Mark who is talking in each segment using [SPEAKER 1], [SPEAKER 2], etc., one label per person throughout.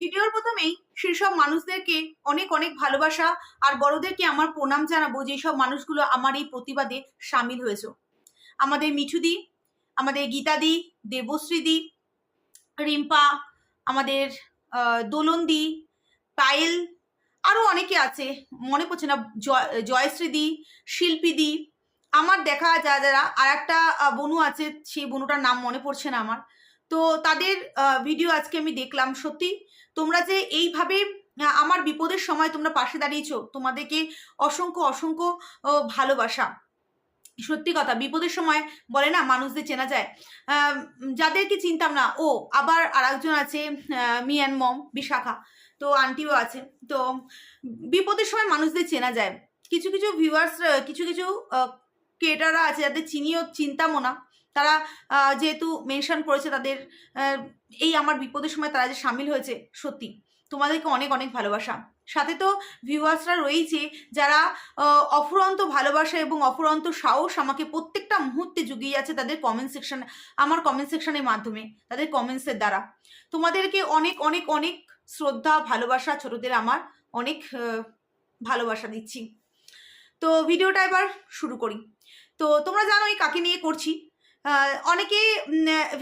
[SPEAKER 1] ভিডিওর প্রথমেই সেসব মানুষদেরকে অনেক অনেক ভালোবাসা আর বড়দেরকে আমার প্রণাম জানাব যেসব মানুষগুলো আমার এই প্রতিবাদে সামিল হয়েছে। আমাদের মিঠুদি, আমাদের গীতাদি, দেবশ্রীদি, রিম্পা, আমাদের দোলনদি, পায়েল আরও অনেকে আছে, মনে পড়ছে না জয় জয়শ্রীদি, শিল্পীদি, আমার দেখা যা যারা আর একটা বনু আছে, সেই বনুটার নাম মনে পড়ছে না আমার। তো তাদের ভিডিও আজকে আমি দেখলাম, সত্যি। তোমরা যে এইভাবে আমার বিপদের সময় তোমরা পাশে দাঁড়িয়েছো, তোমাদেরকে অসংখ্য অসংখ্য ভালোবাসা। সত্যি কথা, বিপদের সময় বলে না, মানুষদের চেনা যায়। যাদেরকে চিনতাম না, ও, আবার আর একজন আছে মি অ্যান্ড মম, বিশাখা, তো আন্টিও আছে। তো, বিপদের সময় মানুষদের চেনা যায়। কিছু কিছু ভিউয়ার্স কিছু কিছু ক্রিয়েটাররা আছে, যাদের চিনিও, চিনতামও না। তারা যেহেতু মেনশন করেছে তাদের এই আমার বিপদের সময় তারা যে সামিল হয়েছে, সত্যি। তোমাদেরকে অনেক অনেক ভালোবাসা। সাথে তো ভিউয়ার্সরা রয়েছে যারা অফুরন্ত ভালোবাসা এবং অফুরন্ত সাহস আমাকে প্রত্যেকটা মুহূর্তে জুগিয়ে যাচ্ছে তাদের কমেন্ট সেকশন আমার কমেন্ট সেকশনের মাধ্যমে, তাদের কমেন্টসের দ্বারা। তোমাদেরকে অনেক অনেক অনেক শ্রদ্ধা, ভালোবাসা ছোটদের আমার অনেক ভালোবাসা দিচ্ছি। তো ভিডিওটা এবার শুরু করি। তো তোমরা জানো এই কাকে নিয়ে করছি। অনেকে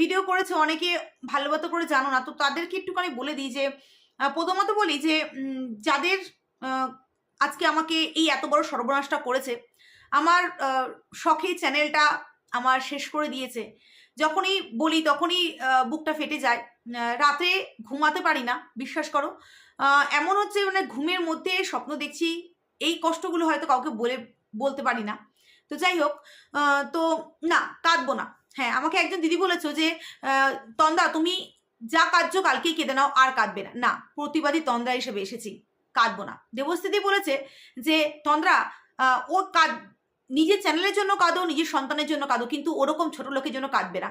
[SPEAKER 1] ভিডিও করেছে, অনেকে ভালোবাসা করে জানো না। তো তাদেরকে একটুখানি বলে দিই যে প্রথমত বলি যে যাদের আজকে আমাকে এই এত বড় সর্বনাশটা করেছে, আমার শখে চ্যানেলটা আমার শেষ করে দিয়েছে। যখনই বলি, তখনই বুকটা ফেটে যায়। রাতে ঘুমাতে পারি না, বিশ্বাস করো। এমন হচ্ছে মানে ঘুমের মধ্যে স্বপ্ন দেখছি, এই কষ্টগুলো হয়তো কাউকে বলে, বলতে পারি না। তো যাই হোক তো না, কাঁদবো না। হ্যাঁ আমাকে একজন দিদি বলেছ যে তন্দা, তুমি যা কাঁদছো কালকেই কেঁদে নাও, আর কাঁদবে না। না, প্রতিবাদী তন্দ্রা হিসেবে এসেছি, কাঁদবো না। দেবস্থিতি বলেছে যে তন্দ্রা ও কাঁদ, নিজের চ্যানেলের জন্য কাঁদো, নিজের সন্তানের জন্য কাঁদো, কিন্তু ওরকম ছোট লোকের জন্য কাঁদবে না।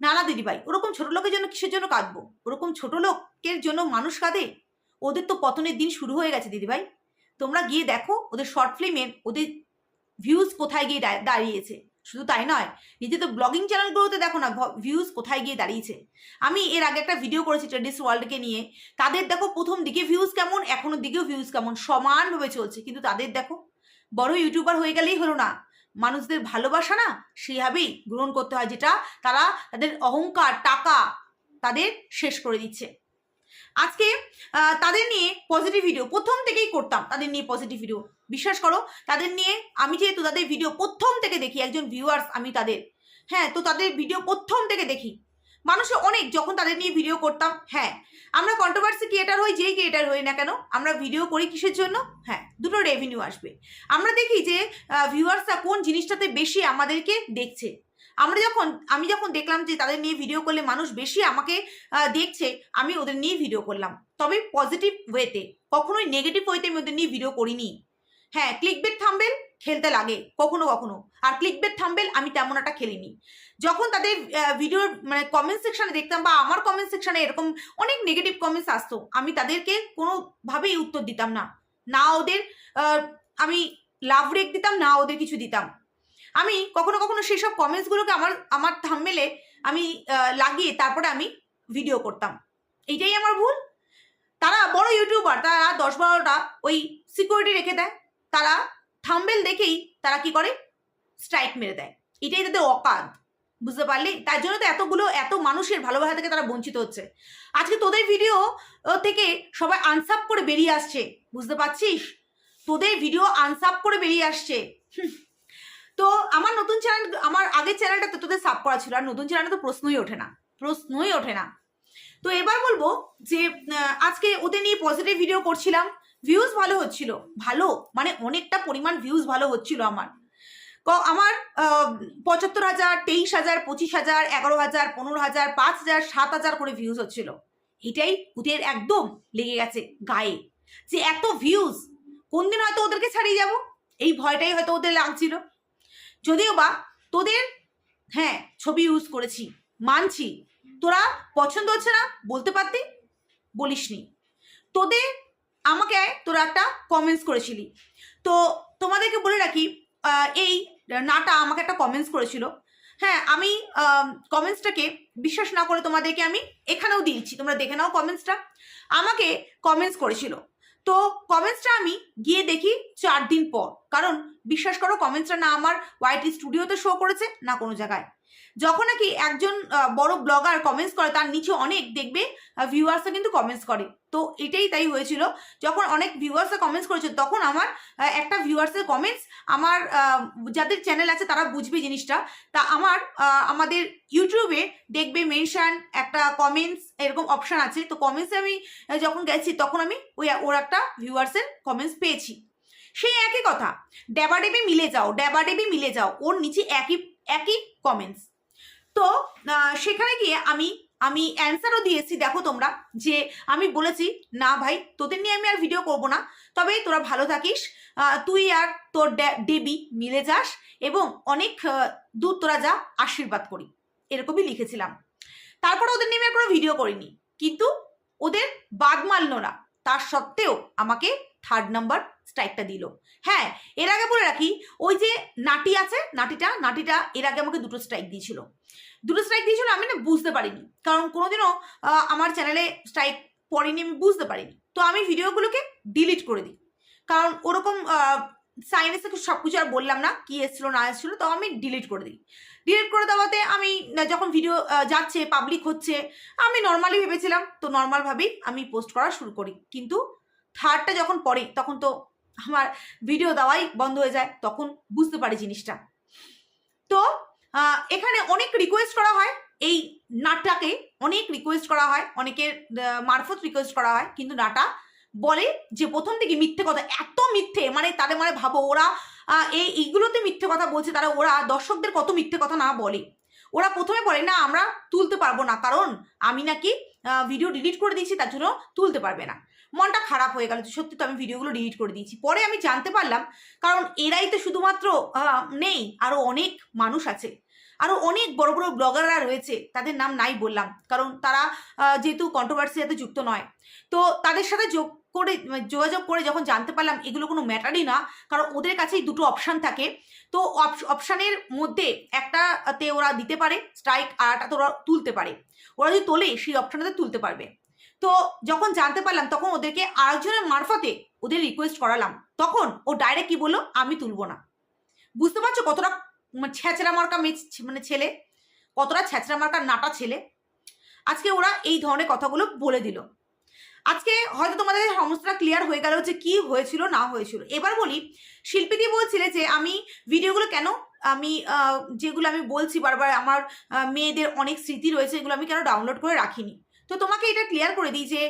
[SPEAKER 1] না না দিদিভাই, ওরকম ছোট লোকের জন্য কিসের জন্য কাঁদবো? ওরকম ছোট লোকের জন্য মানুষ কাঁদে? ওদের তো পতনের দিন শুরু হয়ে গেছে, দিদিভাই। তোমরা গিয়ে দেখো, ওদের শর্ট ফিল্মের ওদের ভিউজ কোথায় গিয়ে দাঁড়িয়েছে? শুধু তাই নয়, নিজে তো ব্লগিং চ্যানেলগুলোতে দেখো না ভিউজ কোথায় গিয়ে দাঁড়িয়েছে? আমি এর আগে একটা ভিডিও করেছি ট্রেডিস ওয়ার্ল্ডকে নিয়ে। তাদের দেখো প্রথম দিকে ভিউজ কেমন এখনও দিকেও ভিউজ কেমন, সমানভাবে চলছে। কিন্তু তাদের দেখো, বড় ইউটিউবার হয়ে গেলেই হলো না। মানুষদের ভালোবাসা না সেইভাবেই গ্রহণ করতে হয়, যেটা তারা তাদের অহংকার, টাকা তাদের শেষ করে দিচ্ছে। আজকে তাদের নিয়ে পজিটিভ ভিডিও প্রথম থেকেই করতাম, তাদের নিয়ে পজিটিভ ভিডিও বিশ্বাস করো, তাদের নিয়ে আমি যেহেতু তাদের ভিডিও প্রথম থেকে দেখি, একজন ভিউয়ার্স আমি তাদের হ্যাঁ তো তাদের ভিডিও প্রথম থেকে দেখি। মানুষে অনেক, যখন তাদের নিয়ে ভিডিও করতাম হ্যাঁ আমরা কন্ট্রোভার্সি ক্রিয়েটার হই, যেই ক্রিয়েটার হই না কেন, আমরা ভিডিও করি কিসের জন্য? হ্যাঁ দুটো রেভিনিউ আসবে। আমরা দেখি যে ভিউয়ার্সরা কোন জিনিসটাতে বেশি আমাদেরকে দেখছে। আমরা যখন, আমি যখন দেখলাম যে তাদের নিয়ে ভিডিও করলে মানুষ বেশি আমাকে দেখছে, আমি ওদের নিয়ে ভিডিও করলাম। তবে পজিটিভ ওয়েতে কখনোই নেগেটিভ ওয়েতে আমি ওদের নিয়ে ভিডিও করিনি। হ্যাঁ ক্লিক বেট থাম্বেল খেলতে লাগে, কখনো কখনো। আর ক্লিক বেট থাম্বেল আমি তেমন একটা খেলিনি। যখন তাদের ভিডিওর মানে কমেন্ট সেকশানে দেখতাম বা আমার কমেন্ট সেকশানে এরকম অনেক নেগেটিভ কমেন্টস আসতো, আমি তাদেরকে কোনোভাবেই উত্তর দিতাম না। না ওদের আমি লাভ রেক দিতাম, না ওদের কিছু দিতাম। আমি কখনো কখনো সেই সব কমেন্টসগুলোকে আমার আমার থাম্বেলে আমি লাগিয়ে তারপরে আমি ভিডিও করতাম। এইটাই আমার ভুল। তারা বড় ইউটিউবার তারা দশ বারোটা ওই সিকিউরিটি রেখে দেয়। তারা থাম্বেল দেখেই তারা কি করে? স্ট্রাইক মেরে দেয়। এটাই তাদের অকাদ বুঝতে পারলি? তার জন্য তো এতগুলো, এত মানুষের ভালোবাসা থেকে তারা বঞ্চিত হচ্ছে। আজকে তোদের ভিডিও থেকে সবাই আনসাপ করে বেরিয়ে আসছে। বুঝতে পারছিস? তোদের ভিডিও আনসাপ করে বেরিয়ে আসছে। তো আমার নতুন চ্যানেল আমার আগের চ্যানেলটা তো তোদের সাব করা ছিল, আর নতুন চ্যানেলে তো প্রশ্নই ওঠে না, প্রশ্নই ওঠে না। তো এবার বলব যে আজকে ওদের নিয়ে পজিটিভ ভিডিও করছিলাম ভিউজ ভালো হচ্ছিল, ভালো মানে অনেকটা পরিমাণ ভিউজ ভালো হচ্ছিল আমার। আমার পঁচাত্তর হাজার, তেইশ হাজার, পঁচিশ হাজার, এগারো হাজার, পনেরো হাজার, পাঁচ হাজার, সাত হাজার করে ভিউজ হচ্ছিল। এটাই ওদের একদম লেগে গেছে গায়ে, যে এত ভিউজ কোন দিন হয়তো ওদেরকে ছাড়িয়ে যাব? এই ভয়টাই হয়তো ওদের লাগছিল। যদিও বা তোদের হ্যাঁ ছবি ইউজ করেছি, মানছি, তোরা পছন্দ হচ্ছে না, বলতে পারতি? বলিসনি। তোদের আমাকে তোরা একটা কমেন্টস করেছিলি। তো তোমাদেরকে বলে রাখি এই নাটা আমাকে একটা কমেন্টস করেছিল। হ্যাঁ আমি কমেন্টসটাকে বিশ্বাস না করে তোমাদেরকে আমি এখানেও দিয়েছি, তোমরা দেখে নাও কমেন্টসটা আমাকে কমেন্টস করেছিল। তো কমেন্টসটা আমি গিয়ে দেখি চার দিন পর। কারণ, বিশ্বাস করো কমেন্টসটা না আমার ওয়াইটি স্টুডিওতে শো করেছে, না কোনো জায়গায়। যখন নাকি একজন বড় ব্লগার কমেন্টস করে, তার নিচে অনেক দেখবে ভিউয়ার্সরা কিন্তু কমেন্টস করে। তো এটাই তাই হয়েছিল। যখন অনেক ভিউয়ার্সরা কমেন্টস করেছে, তখন আমার একটা ভিউয়ার্সের কমেন্টস আমার যাদের চ্যানেল আছে, তারা বুঝবে জিনিসটা। তা আমার আমাদের ইউটিউবে দেখবে মেনশন একটা কমেন্টস এরকম অপশান আছে। তো কমেন্টসে আমি যখন গেছি, তখন আমি ওই, ওর একটা ভিউয়ার্সের কমেন্টস পেয়েছি। সেই একই কথা ড্যাবাডেবি মিলে যাও ড্যাবাডেবি মিলে যাও, ওর নিচে একই একই কমেন্টস তো সেখানে গিয়ে আমি আমি অ্যান্সারও দিয়েছি, দেখো তোমরা, যে আমি বলেছি, না ভাই, তোদের নিয়ে আমি আর ভিডিও করব না। তবে তোরা ভালো থাকিস তুই আর তোর ডে- দেবী মিলে যাস এবং অনেক দূর তোরা যা, আশীর্বাদ করি। এরকমই লিখেছিলাম। তারপরে ওদের নিয়ে আমি কোনো ভিডিও করিনি। কিন্তু ওদের বাদ মানল না। তার সত্ত্বেও আমাকে থার্ড নাম্বার স্ট্রাইকটা দিল। হ্যাঁ এর আগে বলে রাখি, ওই যে নাটি আছে, নাটিটা নাটিটা এর আগে আমাকে দুটো স্ট্রাইক দিয়েছিল। দুটো স্ট্রাইক দিয়েছিল আমি না বুঝতে পারিনি, কারণ কোনোদিনও আমার চ্যানেলে স্ট্রাইক পড়েনি আমি বুঝতে পারিনি। তো আমি ভিডিওগুলোকে ডিলিট করে দিই। কারণ ওরকম সাইনেস সব কিছু আর বললাম না, কি এসেছিল, না এসেছিল, তো আমি ডিলিট করে দিই। ডিলিট করে দেওয়াতে আমি যখন ভিডিও যাচ্ছে পাবলিক হচ্ছে, আমি নর্মালি ভেবেছিলাম, তো নর্মালভাবেই আমি পোস্ট করা শুরু করি। কিন্তু থার্ডটা যখন পড়ে, তখন তো আমার ভিডিও দেওয়াই বন্ধ হয়ে যায়, তখন বুঝতে পারি জিনিসটা। তো এখানে অনেক রিকোয়েস্ট করা হয়, এই নাটটাকে অনেক রিকোয়েস্ট করা হয়, অনেকের মারফত রিকোয়েস্ট করা হয়, কিন্তু নাটা বলে যে, প্রথম থেকে মিথ্যে কথা, এত মিথ্যে মানে তাদের মানে ভাবো, ওরা এই, এইগুলোতে মিথ্যে কথা বলছে, তারা, ওরা দর্শকদের কত মিথ্যে কথা না বলে। ওরা প্রথমে বলে, না, আমরা তুলতে পারব না, কারণ আমি নাকি ভিডিও ডিলিট করে দিয়েছি, তার জন্য তুলতে পারবে না। মনটা খারাপ হয়ে গেল সত্যি তো আমি ভিডিওগুলো ডিলিট করে দিয়েছি। পরে আমি জানতে পারলাম, কারণ এরাই তো শুধুমাত্র নেই আরও অনেক মানুষ আছে। আরও অনেক বড় বড় ব্লগাররা রয়েছে, তাদের নাম নাই বললাম, কারণ তারা যেহেতু কন্ট্রোভার্সি সাথে যুক্ত নয়। তো তাদের সাথে যোগ করে, যোগাযোগ করে যখন জানতে পারলাম, এগুলো কোনো ম্যাটারই না, কারণ ওদের কাছেই দুটো অপশান থাকে। তো অপশানের মধ্যে একটাতে ওরা দিতে পারে স্ট্রাইক আর একটা ওরা তুলতে পারে। ওরা যদি তোলে, সেই অপশানটাতে তুলতে পারবে। তো যখন জানতে পারলাম, তখন ওদেরকে আরেকজনের মারফতে ওদের রিকোয়েস্ট করালাম। তখন ও ডাইরেক্ট কি বলল? আমি তুলবো না। বুঝতে পারছ কতটা মানে ছ্যাঁচড়া মার্কা মেয়ে মানে ছেলে? কতটা ছ্যাঁচড়া মার্কার নাটা ছেলে? আজকে ওরা এই ধরনের কথাগুলো বলে দিল। আজকে হয়তো তোমাদের সমস্যাটা ক্লিয়ার হয়ে গেল যে কি হয়েছিল, না হয়েছিল। এবার বলি শিল্পীদি বলছিলে যে আমি ভিডিওগুলো কেন আমি যেগুলো আমি বলছি বারবার, আমার মেয়েদের অনেক স্মৃতি রয়েছে, এগুলো আমি কেন ডাউনলোড করে রাখিনি? তো তোমাকে এটা ক্লিয়ার করে দিই যে,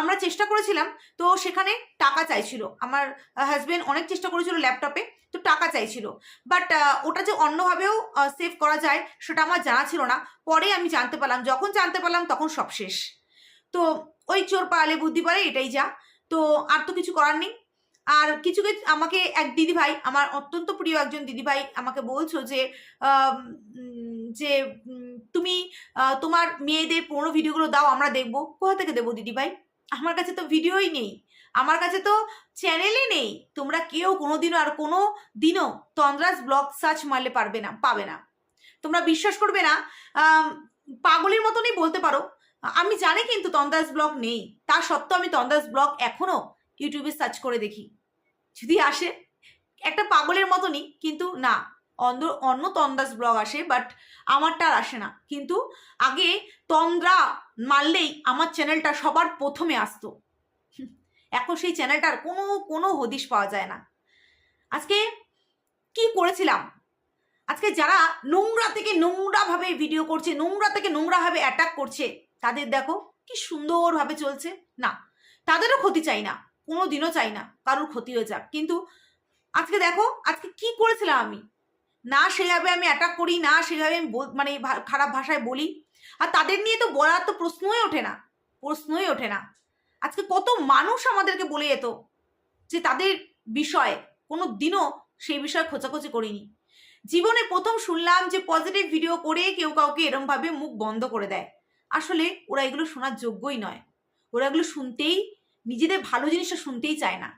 [SPEAKER 1] আমরা চেষ্টা করেছিলাম, তো সেখানে টাকা চাইছিল। আমার হাজব্যান্ড অনেক চেষ্টা করেছিল ল্যাপটপে তো টাকা চাইছিল। বাট ওটা যে অন্যভাবেও সেভ করা যায়, সেটা আমার জানা ছিল না। পরে আমি জানতে পারলাম, যখন জানতে পারলাম তখন সব শেষ। তো ওই চোর পালে বুদ্ধি পারে এটাই যা। তো আর তো কিছু করার নেই। আর কিছু কিছু, আমাকে এক দিদি ভাই আমার অত্যন্ত প্রিয় একজন দিদি ভাই আমাকে বলছো যে যে তুমি তোমার মেয়েদের পুরোনো ভিডিওগুলো দাও, আমরা দেখব। কোথা থেকে দেবো দিদি ভাই আমার কাছে তো ভিডিওই নেই। আমার কাছে তো চ্যানেলই নেই। তোমরা কেউ কোনোদিনও আর কোনো দিনও তন্দ্রাস ব্লগ সার্চ মারলে পারবে না, পাবে না। তোমরা বিশ্বাস করবে না পাগলের মতনই বলতে পারো। আমি জানি কিন্তু তন্দাস ব্লগ নেই। তা সত্ত্বেও আমি তন্দাস ব্লগ এখনও ইউটিউবে সার্চ করে দেখি। যদি আসে, একটা পাগলের মতনই, কিন্তু না। অন্য অন্য তন্দাস ব্লগ আসে বাট আমারটা আর আসে না। কিন্তু আগে তন্দ্রা মারলেই আমার চ্যানেলটা সবার প্রথমে আসতো। এখন সেই চ্যানেলটার কোনো কোনো হদিশ পাওয়া যায় না। আজকে কি করেছিলাম? আজকে যারা নোংরা থেকে নোংরাভাবে ভিডিও করছে, নোংরা থেকে নোংরাভাবে অ্যাটাক করছে, তাদের দেখো কি সুন্দরভাবে চলছে। না, তাদেরও ক্ষতি চাই না কোনো দিনও চাই না, কারোর ক্ষতি হয়ে যাক। কিন্তু আজকে দেখো, আজকে কি করেছিলাম আমি? না সেভাবে আমি অ্যাটাক করি, না সেভাবে আমি মানে খারাপ ভাষায় বলি। আর তাদের নিয়ে তো বলার তো প্রশ্নই ওঠে না, প্রশ্নই ওঠে না। আজকে কত মানুষ আমাদেরকে বলে যেত যে তাদের বিষয়ে কোনো দিনও সেই বিষয়ে খোঁচাখোঁচি করিনি। জীবনে প্রথম শুনলাম যে পজিটিভ ভিডিও করে কেউ কাউকে এরমভাবে মুখ বন্ধ করে দেয়। আসলে ওরা এগুলো শোনার যোগ্যই নয়। ওরা এগুলো শুনতেই, নিজেদের ভালো জিনিসটা শুনতেই চায় না।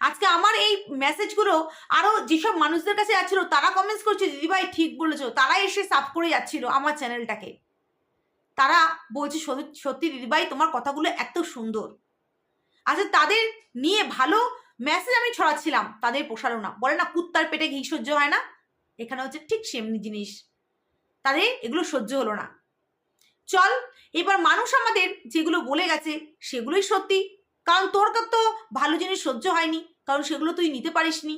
[SPEAKER 1] আজকে আমার এই মেসেজগুলো আরও যেসব মানুষদের কাছে যাচ্ছিল, তারা কমেন্টস করছে, দিদিভাই, ঠিক বলেছ। তারা এসে সাপ করে যাচ্ছিল আমার চ্যানেলটাকে তারা বলছে "সত্যি- সত্যি দিদিভাই, তোমার কথাগুলো এত সুন্দর। আচ্ছা তাদের নিয়ে ভালো মেসেজ আমি ছড়াচ্ছিলাম, তাদের পোষালো না বলে না, কুত্তার পেটে ঘি সহ্য হয় না? এখানে হচ্ছে ঠিক সেমনি জিনিস। তাদের এগুলো সহ্য হলো না। চল, এবার মানুষ আমাদের যেগুলো বলে গেছে, সেগুলোই সত্যি। কারণ তোর তো ভালো জিনিস সহ্য হয়নি, কারণ সেগুলো তুই নিতে পারিসনি।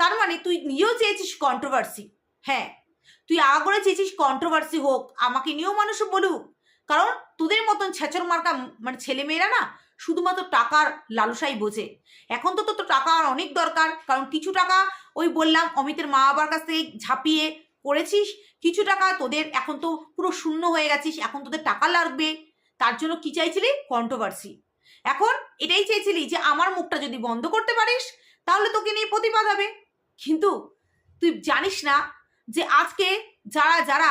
[SPEAKER 1] তার মানে তুই নিজেও চেয়েছিস কন্ট্রোভার্সি হ্যাঁ তুই আগ করে চেয়েছিস কন্ট্রোভার্সি হোক, আমাকে নিয়েও মানুষ বলুক। কারণ তোদের মতন ছেচর মার্কা মানে ছেলেমেয়েরা না শুধুমাত্র টাকার লালসাই বোঝে। এখন তো তোর তো টাকার অনেক দরকার, কারণ কিছু টাকা ওই বললাম অমিতের মা বাবার কাছ থেকে ঝাঁপিয়ে করেছিস কিছু টাকা তোদের এখন তো পুরো শূন্য হয়ে গেছিস, এখন তোদের টাকা লাগবে। তার জন্য কি চাইছিলি? কন্ট্রোভার্সি এখন এটাই চেয়েছিলি যে আমার মুখটা যদি বন্ধ করতে পারিস, তাহলে তোকে নিয়ে প্রতিবাদ হবে। কিন্তু তুই জানিস না যে আজকে যারা যারা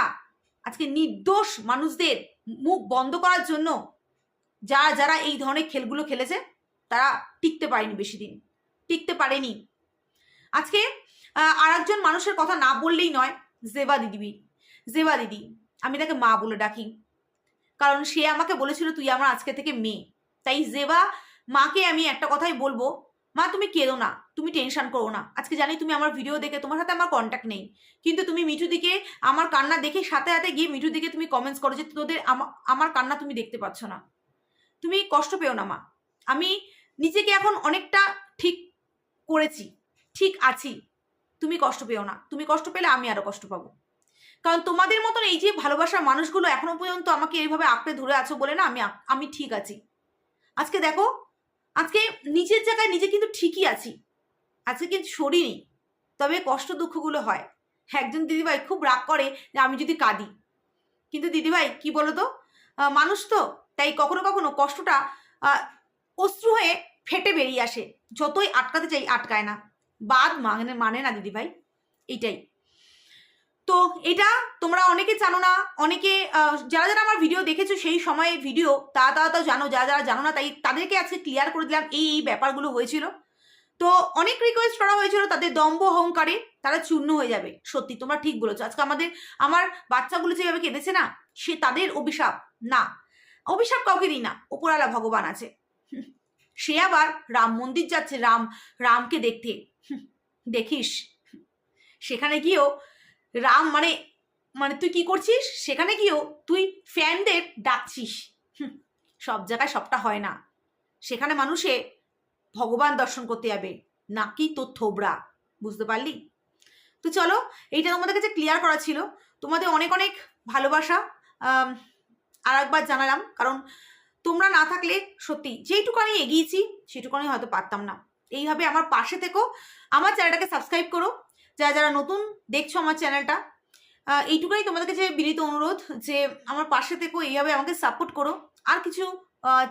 [SPEAKER 1] আজকে নির্দোষ মানুষদের মুখ বন্ধ করার জন্য যারা যারা এই ধরনের খেলগুলো খেলেছে, তারা টিকতে পারেনি বেশি দিন টিকতে পারেনি। আজকে আর একজন মানুষের কথা না বললেই নয়, জেবা দিদি জেবা দিদি। আমি তাকে মা বলে ডাকি। কারণ সে আমাকে বলেছিল তুই আমার আজকে থেকে মেয়ে। তাই জেবা, মাকে আমি একটা কথাই বলব। মা, তুমি কেঁদো না, তুমি টেনশন করো না। আজকে জানি তুমি আমার ভিডিও দেখে তোমার সাথে আমার কন্ট্যাক্ট নেই। কিন্তু তুমি মিঠু দিকে, আমার কান্না দেখে সাথে সাথে গিয়ে মিঠু দিকে তুমি কমেন্টস করো যে তোদের আমার কান্না তুমি দেখতে পাচ্ছ না। তুমি কষ্ট পেও না, মা। আমি নিজেকে এখন অনেকটা ঠিক করেছি, ঠিক আছি। তুমি কষ্ট পেও না। তুমি কষ্ট পেলে আমি আরও কষ্ট পাবো। কারণ তোমাদের মতন এই যে ভালোবাসার মানুষগুলো এখনও পর্যন্ত আমাকে এইভাবে আঁকড়ে ধরে আছো বলে না আমি আমি ঠিক আছি। আজকে দেখো, আজকে নিজের জায়গায় নিজে কিন্তু ঠিকই আছি। আজকে কিন্তু সরিনি তবে কষ্ট দুঃখগুলো হয়। একজন দিদিভাই খুব রাগ করে যে আমি যদি কাঁদি। কিন্তু দিদিভাই, কি বলো তো মানুষ তো, তাই কখনো কখনো কষ্টটা অশ্রু হয়ে ফেটে বেরিয়ে আসে। যতই আটকাতে চাই, আটকায় না। বাদ মানে মানে না দিদিভাই, এইটাই। তো এটা তোমরা অনেকে জানো না, অনেকে যারা যারা আমার ভিডিও দেখেছ সেই সময়ে ভিডিও তারা তারা তো জানো, যারা যারা জানো না, তাই তাদেরকে আজকে ক্লিয়ার করে দিলাম এই এই ব্যাপারগুলো হয়েছিল। তো অনেক রিকোয়েস্ট করা হয়েছিল তাদের দম্ভ অহংকারে, তারা চূর্ণ হয়ে যাবে। সত্যি, তোমরা ঠিক বলেছ। আজকে আমাদের, আমার বাচ্চাগুলো যেভাবে কেঁদেছে না, সে তাদের অভিশাপ, না। অভিশাপ কাউকে দিই না ওপরালা ভগবান আছে। সে আবার রাম মন্দির যাচ্ছে, রাম, রামকে দেখতে। দেখিস। সেখানে গিয়েও রাম মানে মানে তুই কি করছিস? সেখানে গিয়েও তুই ফ্যানদের ডাকছিস। সব জায়গায় সবটা হয় না। সেখানে মানুষে ভগবান দর্শন করতে যাবে নাকি তোর থোবড়া বুঝতে পারলি? তো চলো, এইটা তোমাদের কাছে ক্লিয়ার করা ছিল। তোমাদের অনেক অনেক ভালোবাসা আর একবার জানালাম, কারণ তোমরা না থাকলে সত্যি যেইটুকু আমি এগিয়েছি, সেটুকু আমি হয়তো পারতাম না। এইভাবে আমার পাশে থেকো, আমার চ্যানেলটাকে সাবস্ক্রাইব করো যারা যারা নতুন দেখছ আমার চ্যানেলটা এইটুকুই তোমাদের কাছে বিনীত অনুরোধ যে আমার পাশে থেকো, এইভাবে আমাকে সাপোর্ট করো। আর কিছু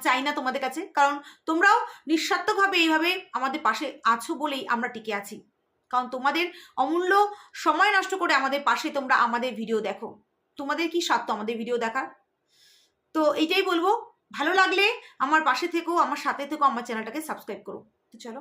[SPEAKER 1] চাই না তোমাদের কাছে, কারণ তোমরাও নিঃস্বার্থভাবে এইভাবে আমাদের পাশে আছো বলেই আমরা টিকে আছি। কারণ তোমাদের অমূল্য সময় নষ্ট করে আমাদের পাশে তোমরা আমাদের ভিডিও দেখো। তোমাদের কি স্বার্থ আমাদের ভিডিও দেখার? তো এইটাই বলব, ভালো লাগলে আমার পাশে থেকেও আমার সাথে থেকো, আমার চ্যানেলটাকে সাবস্ক্রাইব করো। তো চলো।